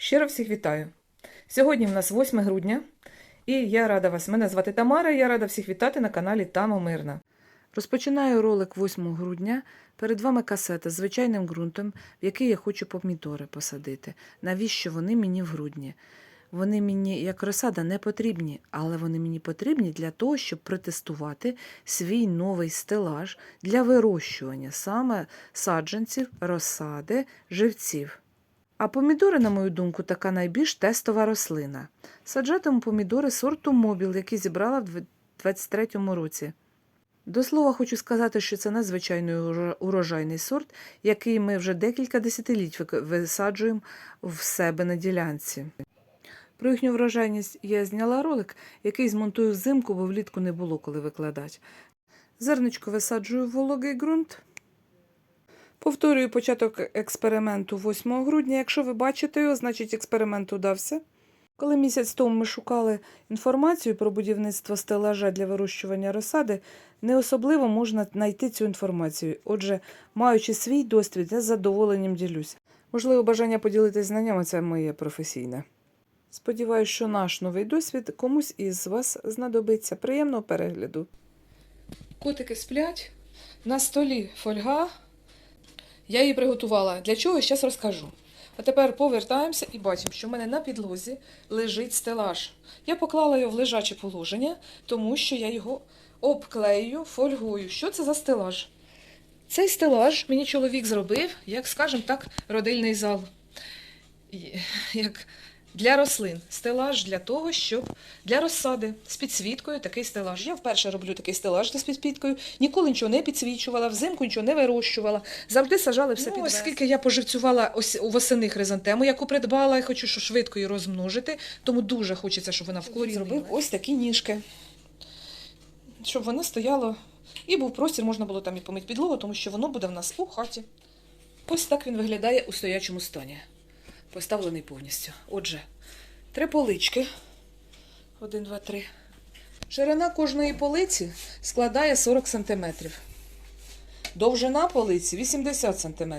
Щиро всіх вітаю. Сьогодні в нас 8 грудня, і я рада вас. Мене звати Тамара, і я рада всіх вітати на каналі Тамо Мирна. Розпочинаю ролик 8 грудня. Перед вами касета з звичайним ґрунтом, в який я хочу помідори посадити. Навіщо вони мені в грудні? Вони мені як розсада не потрібні, але вони мені потрібні для того, щоб протестувати свій новий стелаж для вирощування саме саджанців, розсади, живців. А помідори, на мою думку, така найбільш тестова рослина. Саджатиму помідори сорту Мобіл, який зібрала в 2023 році. До слова, хочу сказати, що це надзвичайно уро- урожайний сорт, який ми вже декілька десятиліть висаджуємо в себе на ділянці. Про їхню врожайність я зняла ролик, який змонтую взимку, бо влітку не було коли викладати. Зерничко висаджую в вологий ґрунт. Повторюю початок експерименту 8 грудня. Якщо ви бачите його, значить експеримент удався. Коли місяць тому ми шукали інформацію про будівництво стелажа для вирощування розсади, не особливо можна знайти цю інформацію. Отже, маючи свій досвід, я з задоволенням ділюсь. Можливо, бажання поділитися знаннями це моє професійне. Сподіваюсь, що наш новий досвід комусь із вас знадобиться. Приємного перегляду. Котики сплять. На столі фольга. Я її приготувала. Для чого? Зараз розкажу. А тепер повертаємося і бачимо, що в мене на підлозі лежить стелаж. Я поклала його в лежаче положення, тому що я його обклею фольгою. Що це за стелаж? Цей стелаж мені чоловік зробив, як, скажімо так, родильний зал. Як для рослин. Стелаж для того, щоб для розсади з підсвіткою такий стелаж. Я вперше роблю такий стелаж з підсвіткою. Ніколи нічого не підсвічувала, взимку нічого не вирощувала. Завжди сажали все Ну, під Оскільки я поживцювала ось у восени хризантему, яку придбала, і хочу що швидко її розмножити, тому дуже хочеться, щоб вона вкорінила. Зробив ось такі ніжки, щоб воно стояло. І був простір, можна було там і помити підлогу, тому що воно буде в нас у хаті. Ось так він виглядає у стоячому стані. Поставлений повністю. Отже, три полички. Один, два, три. Ширина кожної полиці складає 40 см. Довжина полиці 80 см.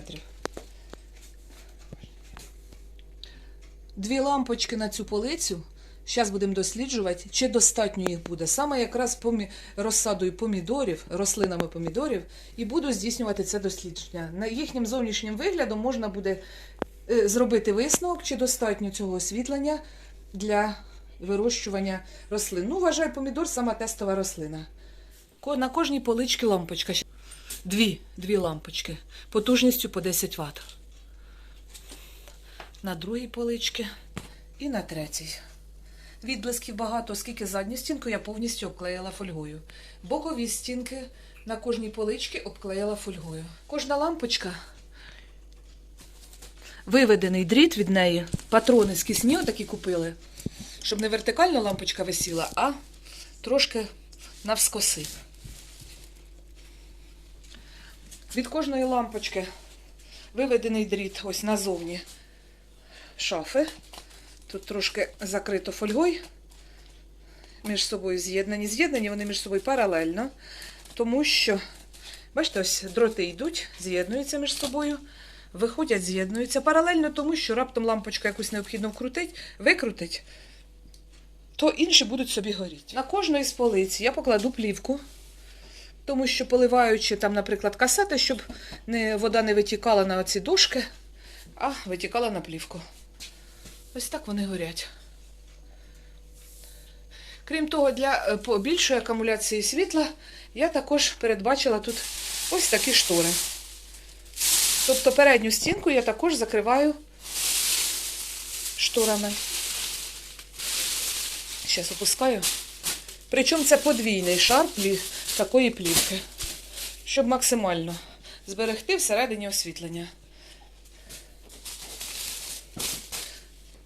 Дві лампочки на цю полицю. Зараз будемо досліджувати, чи достатньо їх буде. Саме якраз помі... розсадою помідорів, рослинами помідорів, і буду здійснювати це дослідження. На їхнім зовнішнім виглядом можна буде зробити висновок, чи достатньо цього освітлення для вирощування рослин. Ну, вважаю, помідор сама тестова рослина. На кожній поличці лампочка. Дві, дві лампочки. Потужністю по 10 Вт. На другій поличці і на третій. Відблисків багато, оскільки задню стінку я повністю обклеїла фольгою. Бокові стінки на кожній поличці обклеїла фольгою. Кожна лампочка виведений дріт від неї, патрони з кисні такі купили, щоб не вертикально лампочка висіла, а трошки навскоси. Від кожної лампочки виведений дріт ось назовні шафи. Тут трошки закрито фольгою. Між собою з'єднані. З'єднані вони між собою паралельно, тому що, бачите, ось дроти йдуть, з'єднуються між собою, виходять, з'єднуються паралельно, тому що раптом лампочка якусь необхідно вкрутить, викрутить, то інші будуть собі горіти. На кожної з полиць я покладу плівку, тому що поливаючи там, наприклад, касети, щоб не, вода не витікала на оці дошки, а витікала на плівку. Ось так вони горять. Крім того, для е, більшої акумуляції світла я також передбачила тут ось такі штори. Тобто передню стінку я також закриваю шторами. Зараз опускаю. Причому це подвійний шар такої плівки, щоб максимально зберегти всередині освітлення.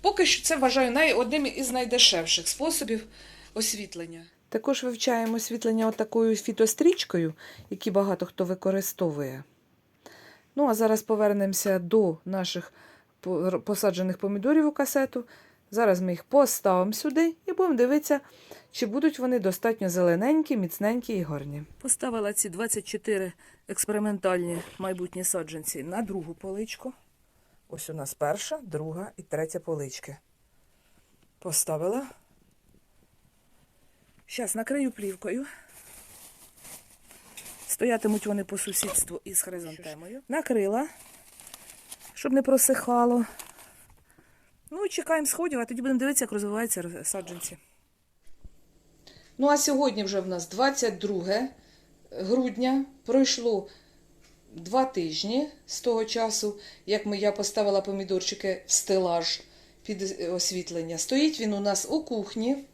Поки що це вважаю одним із найдешевших способів освітлення. Також вивчаємо освітлення отакою фітострічкою, які багато хто використовує. Ну, а зараз повернемося до наших посаджених помідорів у касету. Зараз ми їх поставимо сюди і будемо дивитися, чи будуть вони достатньо зелененькі, міцненькі і гарні. Поставила ці 24 експериментальні майбутні саджанці на другу поличку. Ось у нас перша, друга і третя полички. Поставила. Зараз накрию плівкою. Стоятимуть вони по сусідству із хризантемою. Накрила, щоб не просихало. Ну і чекаємо сходів, а тоді будемо дивитися, як розвиваються роз- саджанці. Ну, а сьогодні вже в нас 22 грудня. Пройшло два тижні з того часу, як ми, я поставила помідорчики в стелаж під освітлення. Стоїть він у нас у кухні.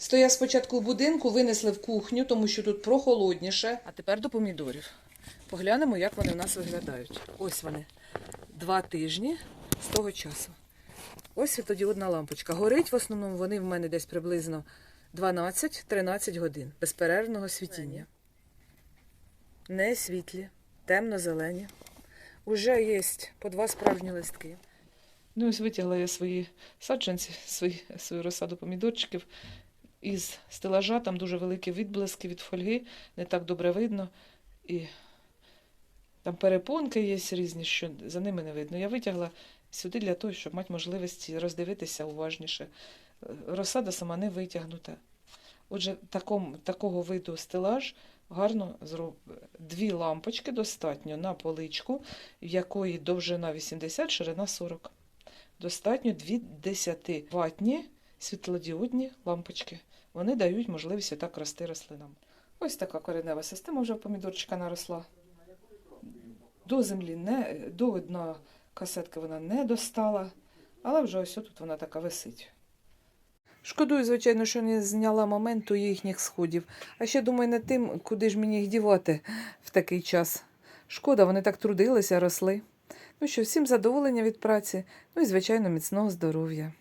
Стояв спочатку в будинку, винесли в кухню, тому що тут прохолодніше. А тепер до помідорів. Поглянемо, як вони у нас виглядають. Ось вони. Два тижні з того часу. Ось світлодіодна лампочка. Горить в основному вони в мене десь приблизно 12-13 годин безперервного світіння. Не світлі, темно-зелені. Уже є по два справжні листки. Ну, ось витягла я свої саджанці, свої, свою розсаду помідорчиків із стелажа. Там дуже великі відблиски від фольги, не так добре видно. І там перепонки є різні, що за ними не видно. Я витягла сюди для того, щоб мати можливість роздивитися уважніше. Розсада сама не витягнута. Отже, таком, такого виду стелаж гарно зроб... Дві лампочки достатньо на поличку, в якої довжина 80, ширина 40. Достатньо дві 10 ватні світлодіодні лампочки. Вони дають можливість так рости рослинам. Ось така коренева система вже помідорчика наросла. До землі не до дна касетки вона не достала, але вже ось тут вона така висить. Шкодую, звичайно, що не зняла моменту їхніх сходів. А ще думаю над тим, куди ж мені їх дівати в такий час. Шкода, вони так трудилися, росли. Ну що, всім задоволення від праці, ну і, звичайно, міцного здоров'я.